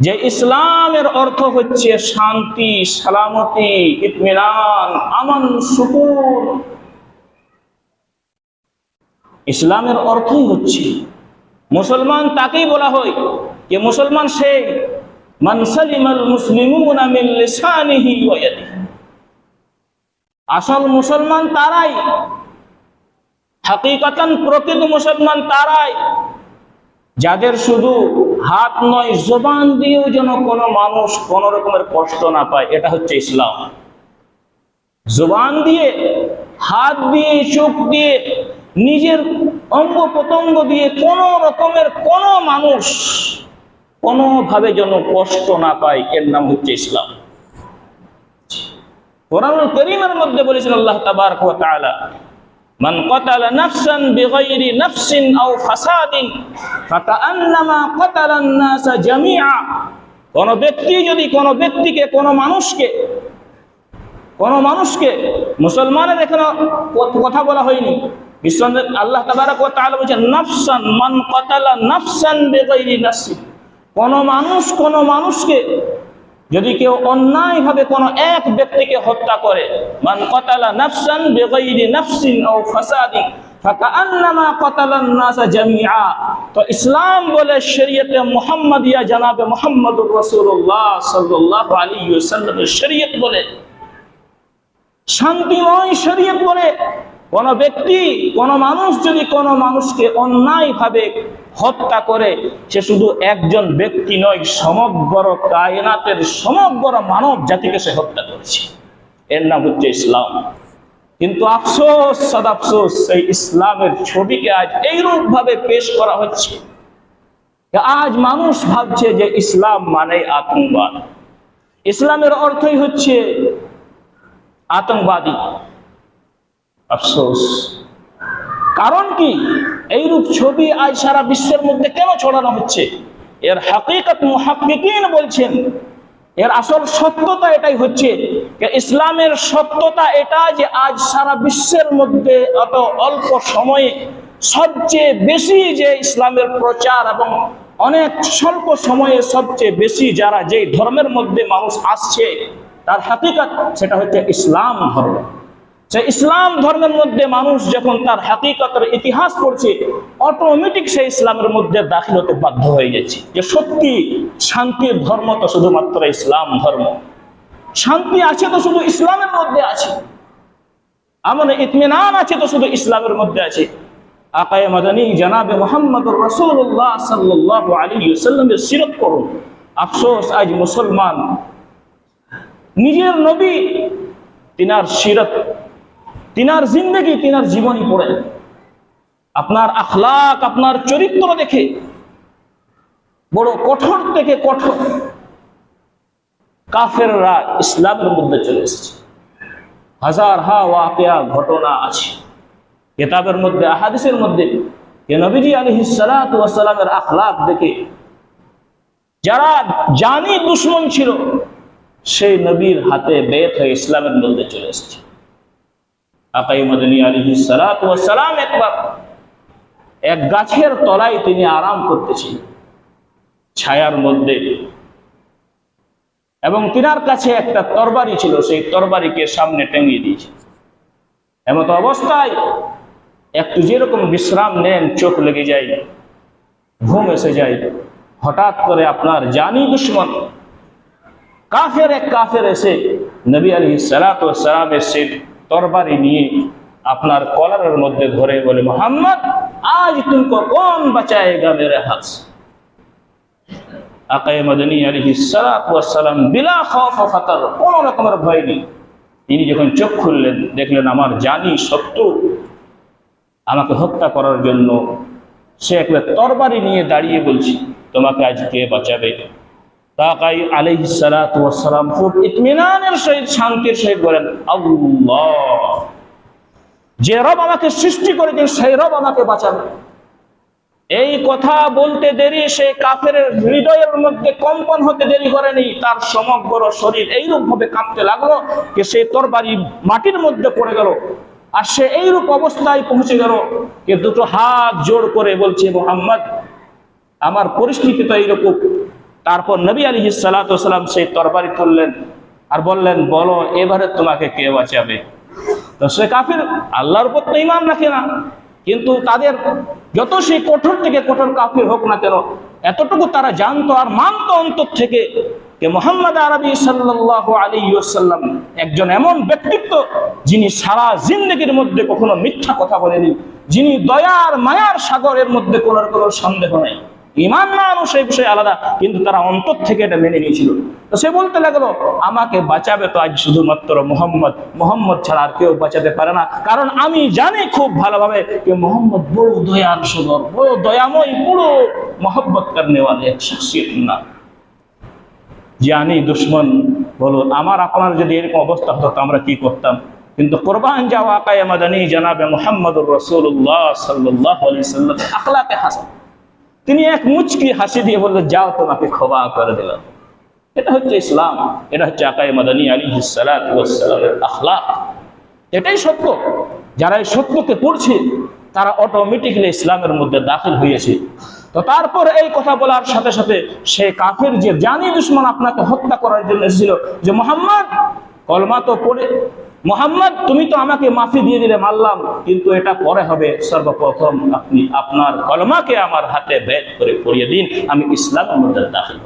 যে ইসলামের অর্থ হচ্ছে শান্তি, সালামতি, ইতমিনান আমান সুকুন। ইসলামের অর্থই হচ্ছে, মুসলমান তাকেই বলা হয় যে মুসলমান সে মানসালিমাল মুসলিমুনা মিন আসল মুসলমান তারাই, হাকিকাতান প্রকৃত মুসলমান তারাই, যাদের শুধু হাত নয়, জবান দিয়েও যেন কোনো মানুষ কোন রকমের কষ্ট না পায়, এটা হচ্ছে ইসলাম। জবান দিয়ে, হাত দিয়ে, চোখ দিয়ে, নিজের অঙ্গ প্রত্যঙ্গ দিয়ে কোন রকমের কোন মানুষ কোনোভাবে যেন কষ্ট না পায়, এর নাম হচ্ছে ইসলাম। কোরআন করিমের মধ্যে বলেছেন আল্লাহ তাবারক মান কাতালা নাফসান বিগাইরি নাফসিন আও ফাসাদিন ফাকান্নামা কাতালান নাসা জামিআ। কোন ব্যক্তি যদি কোন ব্যক্তিকে, কোন মানুষকে কোন মানুষকে মুসলমানের এখানে কথা বলা হয়নি বিশ্ব আল্লাহ তাবারক ওয়া তাআলা বলেছেন, নাফসান মান কাতালা নাফসান বিগাইরি নাফসিন। কোন মানুষ, কোন মানুষকে যদি কেউ অন্যায়ভাবে কোন এক ব্যক্তিকে হত্যা করে, মান কতালা নাফসান বেগাইরি নাফসিন ও ফাসাদি তো ইসলাম বলে শরীয়তে মুহাম্মাদিয়া জানাবে মুহাম্মদুর রাসূলুল্লাহ সাল্লাল্লাহু আলাইহি ওয়াসাল্লামের শরীয়ত বলে। শান্তিময় শরীয়ত বলে। কোন ব্যক্তি, কোন মানুষ যদি কোন মানুষকে অন্যায়ভাবে হত্যা করে, সে শুধু একজন ব্যক্তি নয়, সমগ্র কায়নাতের সমগ্র মানব জাতিকে সে হত্যা করেছে। এর নাম হচ্ছে ইসলাম। কিন্তু আফসোস সদ আফসোস এই ইসলামের ছবিকে আজ এইরূপ ভাবে পেশ করা হচ্ছে। আজ মানুষ ভাবছে যে ইসলাম মানে আতঙ্কবাদ। ইসলামের অর্থই হচ্ছে আতঙ্কবাদী। আফসোস। কারণ কি? এইরূপ ছবি আজ সারা বিশ্বের মধ্যে কেন ছড়ানো হচ্ছে? এর হাকিকত মুহাক্কিকিন বলছেন। এর আসল সত্যতা এটাই হচ্ছে ইসলামের সত্যতা এটা যে আজ সারা বিশ্বের মধ্যে অত অল্প সময়ে সবচেয়ে বেশি যে ইসলামের প্রচার এবং অনেক স্বল্প সময়ে সবচেয়ে বেশি যারা যেই ধর্মের মধ্যে মানুষ আসছে, তার হাকিকত সেটা হচ্ছে ইসলাম ধর্ম। সে ইসলাম ধর্মের মধ্যে মানুষ যখন তার হাকিকতের ইতিহাস পড়ছে অটোমেটিক সে ইসলামের মধ্যে দাখিল হতে বাধ্য হয়ে যাচ্ছে। যে সত্যি শান্তির ধর্ম তো শুধুমাত্র ইসলাম ধর্ম। শান্তি আছে তো শুধু ইসলামের মধ্যে আছে। আমার ইতমিনান আছে তো শুধু ইসলামের মধ্যে আছে। আকায় মাদানী জানাবে মোহাম্মদুর রসুল্লাহ সাল্লাহ আলী সাল্লামের সিরত করুন আফসোস, আজ মুসলমান। নিজের নবী, তিনার সিরত তিনার জিন্দগি, তিনার জীবনী পড়ে। আপনার আখলাক, আপনার চরিত্র দেখে বড় কঠোর থেকে কঠোর কাফেররা ইসলামের মধ্যে চলে এসেছে। হাজার হা ওয়াকিয়া ঘটনা আছে। কেতাবের মধ্যে, আহাদিসের মধ্যে নবীজি আলী সালামের আখলাক দেখে যারা জানি দুশ্মন ছিল, সেই নবীর হাতে বেত হয়ে ইসলামের মধ্যে চলে এসেছে। আকাই মদনী আলী সালাম একবার এক গাছের তলায় তিনি আরাম করতেছিলেন ছায়ার মধ্যে। এবং তিনার কাছে একটা তরবারি ছিল, সেই তরবারিকে সামনে টেঙিয়ে দিয়েছে। এমত অবস্থায় একটু যেরকম বিশ্রাম নেন, চোখ লেগে যায়, ঘুম এসে যায়, হঠাৎ করে আপনার জানি দুশ্মন, কাফের এক কাফের এসে নবী আলী সালাত সালামের সে তরবারি নিয়ে আপনার কলারের মধ্যে ধরে বলে, মোহাম্মদ, আজ তুমকো কোন বাঁচায়েগা মেরে হাত? কোন ভয় নেই। তিনি যখন চোখ খুললেন, দেখলেন আমার জানি আমাকে হত্যা করার জন্য সে তরবারি নিয়ে দাঁড়িয়ে বলছি, তোমাকে আজ কে বাঁচাবে? শান্তির যে রব আমাকে সৃষ্টি করেছেন, সেই রব আমাকে বাঁচাবে এই কথা বলতে দেরি, সে কাফের হৃদয়ের মধ্যে কম্পন হতে দেরি করেনি, তার সমগ্র শরীর এইরূপ ভাবে কাঁপতে লাগল যে সে তরবারি মাটির মধ্যে পড়ে গেল। আর সে এইরূপ অবস্থায় পৌঁছে গেল যে দুটো হাত জোর করে বলছে, মোহাম্মদ, আমার পরিস্থিতি তো এইরকম তারপর নবী আলী সালাম সেই তরবারি তুললেন আর বললেন, বলো, এবারে তোমাকে কে বাঁচাবে? তো সে কাফির, আল্লাহর উপর তো ইমান রাখে না। কিন্তু তাদের যত সেই কঠোর থেকে কঠোর কাফির হোক না কেন, এতটুকু তারা জানতো আর মানতো অন্তর থেকে যে মোহাম্মদ আরবি সাল্লাহ আলী সাল্লাম একজন এমন ব্যক্তিত্ব যিনি সারা জিন্দগির মধ্যে কখনো মিথ্যা কথা বলেনি যিনি দয়ার মায়ার সাগরের মধ্যে কোনো কোনো সন্দেহ নেই। ইমান না আনো সেই বিষয়ে আলাদা, কিন্তু তারা অন্তর থেকে এটা মেনে নিয়েছিল। তো সে বলতে লাগল, আমাকে বাঁচাবে তো আজ শুধুমাত্র মোহাম্মদ। মোহাম্মদ ছাড়া আর কেউ বাঁচাতে পারে না। কারণ আমি জানি খুব ভালোভাবে যে মোহাম্মদ বড় দয়ার সদর বড় দয়াময় বড় মোহাম্মত वाले এক শখসিয়ত না। জানি দুশ্মন, বলো, আমার, আপনার যদি এরকম অবস্থা হতো তো আমরা কি করতাম? কিন্তু কোরবান যাওয়া আকায় মাদানী জানাবে মোহাম্মদুর রসুল্লাহ সাল্লাহ আখলাকে হাসান। তিনি এক মুচকি হাসি দিয়ে বললেন, যাও, তোমাকে ক্ষমা করে দিলাম। এটা হচ্ছে ইসলাম, এটা হচ্ছে আকাই মাদানী আলী আখলাক। এটাই সত্য। যারা এই সত্যকে পড়ছে, তারা অটোমেটিকলি ইসলামের মধ্যে দাখিল হয়েছে তো তারপর এই কথা বলার সাথে সাথে সে কাফের যে জানি দুশ্মন আপনাকে হত্যা করার জন্য এসেছিল, যে মোহাম্মদ, কলমা তো পড়ে মোহাম্মদ, তুমি তো আমাকে মাফি দিয়ে দিলে মারলাম কিন্তু এটা পরে হবে। সর্বপ্রথম আপনি আপনার কলমাকে আমার হাতে ভেদ করে পড়িয়ে দিন। আমি ইসলাম দাখিল